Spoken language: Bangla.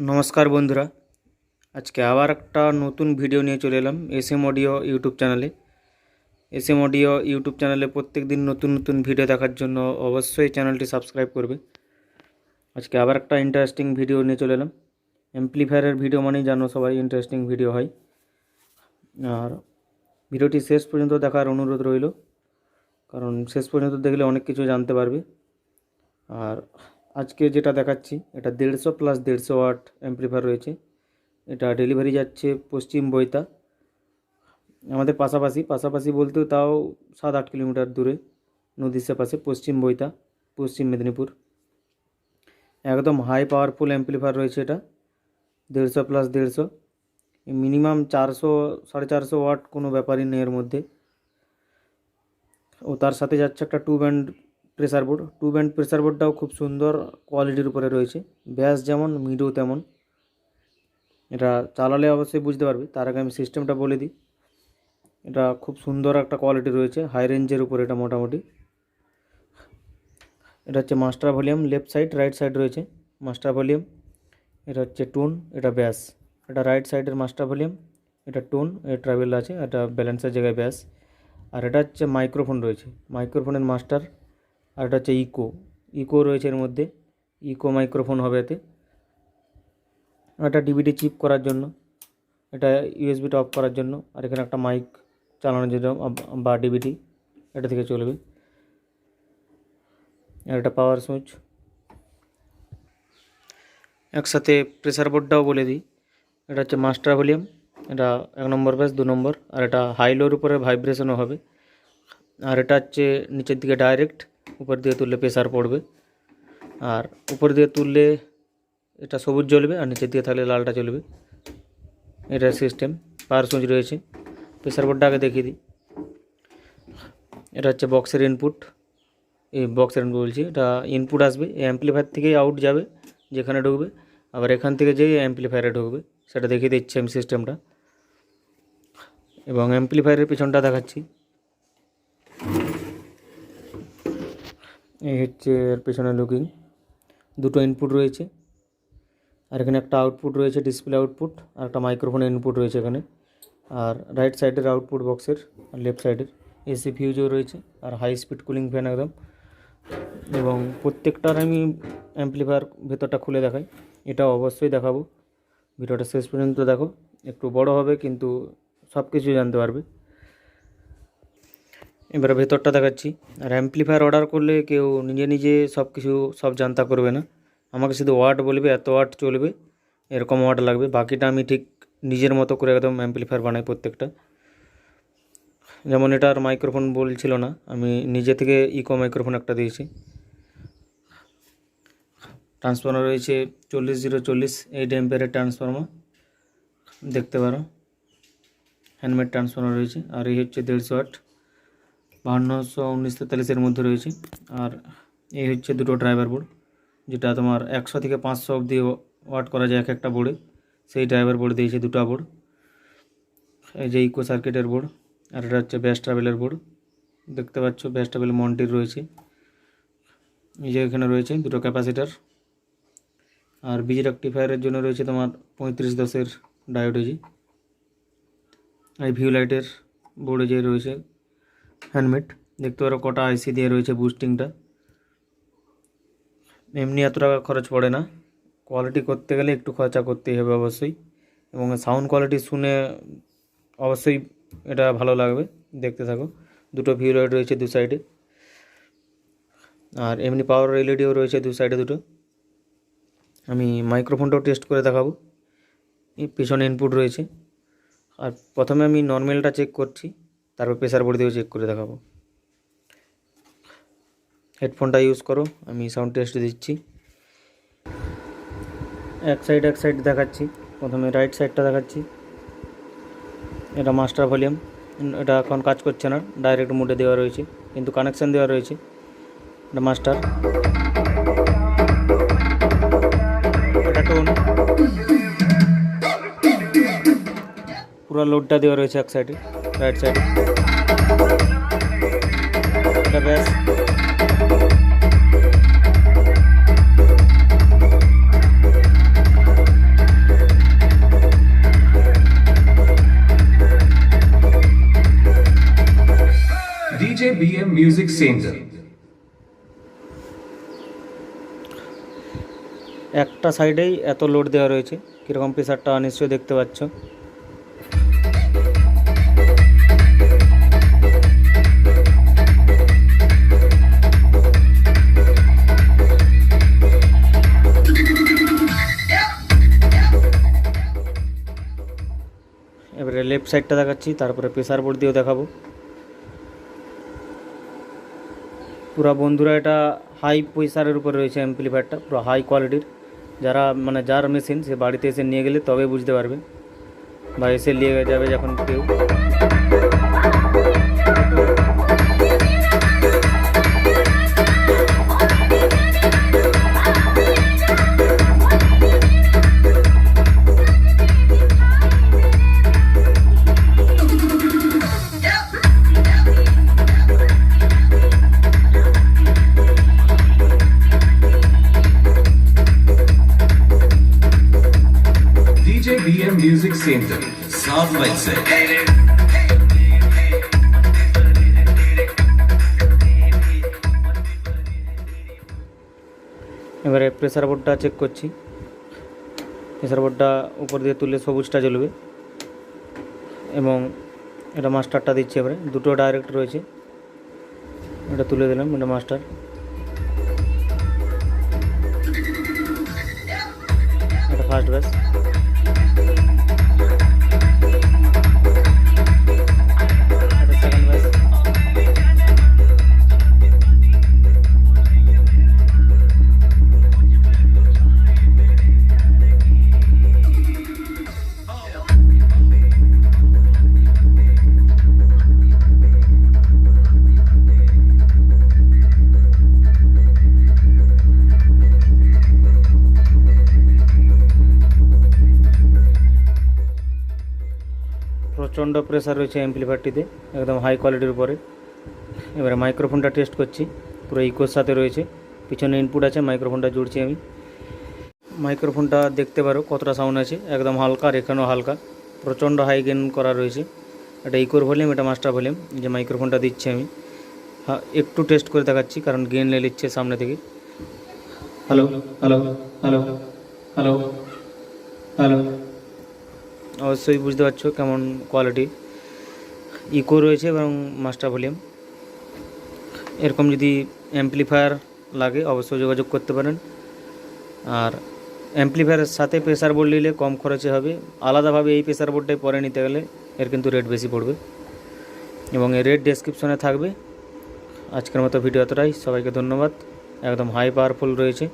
নমস্কার বন্ধুরা। আজকে আবার একটা নতুন ভিডিও নিয়ে চলে এলাম এস এম অডিও ইউটিউব চ্যানেলে এস এম অডিও ইউটিউব চ্যানেলে প্রত্যেক দিন নতুন নতুন ভিডিও দেখার জন্য অবশ্যই চ্যানেলটি সাবস্ক্রাইব করবে। আজকে আবার একটা ইন্টারেস্টিং ভিডিও নিয়ে চলে এলাম। অ্যাম্পলিফায়ারের ভিডিও মানেই জানো সবাই ইন্টারেস্টিং ভিডিও হয়। আর ভিডিওটি শেষ পর্যন্ত দেখার অনুরোধ রইল। কারণ শেষ পর্যন্ত দেখলে অনেক কিছু জানতে পারবে। আর আজকে যেটা দেখাচ্ছি, এটা দেড়শো প্লাস দেড়শো ওয়াট অ্যাম্পলিফায়ার রয়েছে। এটা ডেলিভারি যাচ্ছে পশ্চিম বইতা আমাদের পাশাপাশি পাশাপাশি বলতেও তাও সাত আট কিলোমিটার দূরে, নদীর পাশে পশ্চিম বইতা পশ্চিম মেদিনীপুর। একদম হাই পাওয়ারফুল অ্যাম্পলিফায়ার রয়েছে এটা, দেড়শো প্লাস দেড়শো। মিনিমাম চারশো, সাড়ে চারশো ওয়াট কোনো ব্যাপারই নেই এর মধ্যে। ও তার সাথে যাচ্ছে একটা two band pressure board two band pressure বোর্ডটাও খুব সুন্দর কোয়ালিটির উপরে রয়েছে। ব্যাস যেমন, মিডও তেমন। এটা চালালে অবশ্যই বুঝতে পারবে। তার আগে আমি সিস্টেমটা বলে দিই। এটা খুব সুন্দর একটা কোয়ালিটি রয়েছে। হাই রেঞ্জের উপরে এটা মোটামুটি। এটা হচ্ছে master volume left side right side রয়েছে। মাস্টার ভলিউম এটা হচ্ছে টোন এটা ব্যাস। এটা রাইট সাইডের মাস্টার ভলিউম এটা টোন এ ট্রাভেল আছে। এটা ব্যালেন্সের জায়গায় ব্যাস। আর এটা হচ্ছে মাইক্রোফোন রয়েছে। মাইক্রোফোনের মাস্টার আর এটা হচ্ছে ইকো ইকো রয়েছে এর মধ্যে ইকো মাইক্রোফোন হবে এতে। এটা ডিভিডি চিপ করার জন্য এটা ইউএসবিটা অফ করার জন্য, আর এখানে একটা মাইক চালানোর জন্য বা ডিভিডি এটা থেকে চলবে। আর এটা পাওয়ার সুইচ একসাথে প্রেসার বোর্ডটাও বলে দিই। এটা হচ্ছে মাস্টার ভলিউম এটা এক নম্বর ব্যাস, দু নম্বর, আর এটা হাই লোর উপরে ভাইব্রেশনও হবে। আর এটা হচ্ছে নিচের দিকে ডাইরেক্ট উপর দিয়ে তুললে প্রেসার পড়বে। আর উপর দিয়ে তুললে এটা সবুজ জ্বলবে আর নিচের দিকে থাকলে লালটা জ্বলবে। এটা সিস্টেম পাওয়ার সুইচ রয়েছে। প্রেসার বোর্ডটা আগে দেখিয়ে দিই। এটা হচ্ছে বক্সের ইনপুট এই বক্সের ইনপুট বলছি, এটা ইনপুট আসবে, এই অ্যাম্পলিফায়ার থেকেই আউট যাবে, যেখানে ঢুকবে। আবার এখান থেকে যেই অ্যাম্পলিফায়ারে ঢুকবে, সেটা দেখিয়ে দিচ্ছি আমি সিস্টেমটা এবং অ্যাম্পলিফায়ারের পিছনটা দেখাচ্ছি। এই হচ্ছে এর পেছনে লুকিং দুটো ইনপুট রয়েছে, আর এখানে একটা আউটপুট রয়েছে ডিসপ্লে আউটপুট আর একটা মাইক্রোফোন ইনপুট রয়েছে এখানে, আর রাইট সাইডের আউটপুট বক্সের আর লেফট সাইডের এসি ফিউজও রয়েছে, আর হাই স্পিড কুলিং ফ্যান একদম, এবং প্রত্যেকটার আমি অ্যাম্পলিফায়ার ভেতরটা খুলে দেখাই এটা অবশ্যই দেখাবো, ভিডিওটা শেষ পর্যন্ত দেখো, একটু বড় হবে কিন্তু সব কিছু জানতে পারবে। এবারে ভেতরটা দেখাচ্ছি। আর অ্যাম্পলিফায়ার অর্ডার করলে কেউ নিজে নিজে সব কিছু, সব জানতা করবে না। আমাকে শুধু ওয়াট বলবে, এত ওয়াট চলবে, এরকম ওয়াট লাগবে। বাকিটা আমি ঠিক নিজের মতো করে একদম অ্যাম্পলিফায়ার বানাই প্রত্যেকটা। যেমন এটার মাইক্রোফোন বলছিল না, আমি নিজে থেকে ইকো মাইক্রোফোন একটা দিয়েছি। ট্রান্সফর্মার রয়েছে চল্লিশ জিরো চল্লিশ এইট এম্পিয়ারের ট্রান্সফর্মার দেখতে পারো। হ্যান্ডমেড ট্রান্সফর্মার রয়েছে, আর এই হচ্ছে দেড়শো ওয়াট বাহান্নশো উনিশ তেতাল্লিশের মধ্যে রয়েছে। আর এই হচ্ছে দুটো ড্রাইভার বোর্ড যেটা তোমার একশো থেকে পাঁচশো অবধি ওয়াট করা যায় এক একটা বোর্ডে সেই ড্রাইভার বোর্ড দিয়েছে দুটো বোর্ড এই যে ইকো সার্কিটের বোর্ড আর এটা হচ্ছে ব্যাস ট্রাভেলের বোর্ড দেখতে পাচ্ছ ব্যাস ট্রাভেল মন্টির রয়েছে। এই যে এখানে রয়েছে দুটো ক্যাপাসিটার আর বিজ রেক্টিফায়ারের জন্য রয়েছে তোমার পঁয়ত্রিশ দশের ডায়োডোজি এই ভিউ লাইটের বোর্ডে যে রয়েছে হ্যান্ডমেড দেখতে পারো কটা আইসি দিয়ে রয়েছে বুস্টিংটা এমনি এত টাকা খরচ পড়ে না। কোয়ালিটি করতে গেলে একটু খরচা করতেই হবে অবশ্যই। এবং সাউন্ড কোয়ালিটি শুনে অবশ্যই এটা ভালো লাগবে। দেখতে থাকো। দুটো ভিউ লাইট রয়েছে দু সাইডে আর এমনি পাওয়ার এলইডিও রয়েছে দু সাইডে দুটো। আমি মাইক্রোফোনটাও টেস্ট করে দেখাবো। পিছনে ইনপুট রয়েছে। আর প্রথমে আমি নর্মালটা চেক করছি। তারপর প্রেসার বোর্ড দিয়েও চেক করে দেখাবো। হেডফোনটা ইউজ করো, আমি সাউন্ড টেস্ট দিচ্ছি। এক সাইড এক সাইড দেখাচ্ছি। প্রথমে রাইট সাইডটা দেখাচ্ছি। এটা মাস্টার ভলিউম এটা এখন কাজ করছে না ডাইরেক্ট মুডে দেওয়া রয়েছে, কিন্তু কানেকশান দেওয়া রয়েছে। এটা মাস্টার এটা টোন পুরো লোডটা দেওয়া রয়েছে এক সাইডে সাইড সাইড এটা ব্যাস BM Music Center. একটা সাইডেই এত লোড দেওয়া রয়েছে। কীরকম প্রেশারটা নিশ্চয়ই দেখতে পাচ্ছ। সাইডটা দেখাচ্ছি, তারপরে প্রেসার বোর্ড দিয়েও দেখাবো। পুরা বন্ধুরা, এটা হাই প্রেসারের উপরে রয়েছে অ্যাম্পলিফায়ারটা পুরো হাই কোয়ালিটির যারা মানে যার মেশিন সে বাড়িতে এসে নিয়ে গেলে তবে বুঝতে পারবে। বা এসে নিয়ে যাবে যখন কেউ। Music Center. Sound mixing. এবারে প্রেসার বোর্ডটা চেক করছি। প্রেসার বোর্ডটা উপর দিয়ে তুললে সবুজটা জ্বলবে। এবং এটা মাস্টারটা দিচ্ছি এবারে। দুটো ডাইরেক্ট রয়েছে। এটা তুলে দিলাম, এটা মাস্টার এটা ফার্স্ট ব্যাস প্রচণ্ড প্রেসার রয়েছে অ্যাম্পলিফায়ারটিতে একদম হাই কোয়ালিটির উপরে। এবারে মাইক্রোফোনটা টেস্ট করছি, পুরো ইকোর সাথে রয়েছে। পিছনে ইনপুট আছে মাইক্রোফোনটা জুড়ছি আমি। মাইক্রোফোনটা দেখতে পারো কতটা সাউন্ড আছে, একদম হালকা এখানেও হালকা, প্রচণ্ড হাই গেন করা রয়েছে। এটা ইকোর ভলিউম এটা মাস্টার ভলিউম যে মাইক্রোফোনটা দিচ্ছি আমি। একটু টেস্ট করে দেখাচ্ছি, কারণ গেন লে নিচ্ছে সামনে থেকে। Hello hello hello hello hello অবশ্যই বুঝতে পারছ কেমন কোয়ালিটি ইকো রয়েছে এবং মাস্টার ভলিউম এরকম যদি অ্যাম্পলিফায়ার লাগে, অবশ্যই যোগাযোগ করতে পারেন। আর অ্যাম্পলিফায়ারের সাথে প্রেসার বোর্ড নিলে কম খরচে হবে। আলাদাভাবে এই প্রেসার বোর্ডটাই পরে নিতে গেলে এর কিন্তু রেট বেশি পড়বে। এবং এর রেট ডেসক্রিপশনে থাকবে। আজকের মতো ভিডিও এতটাই। সবাইকে ধন্যবাদ। একদম হাই পাওয়ারফুল রয়েছে।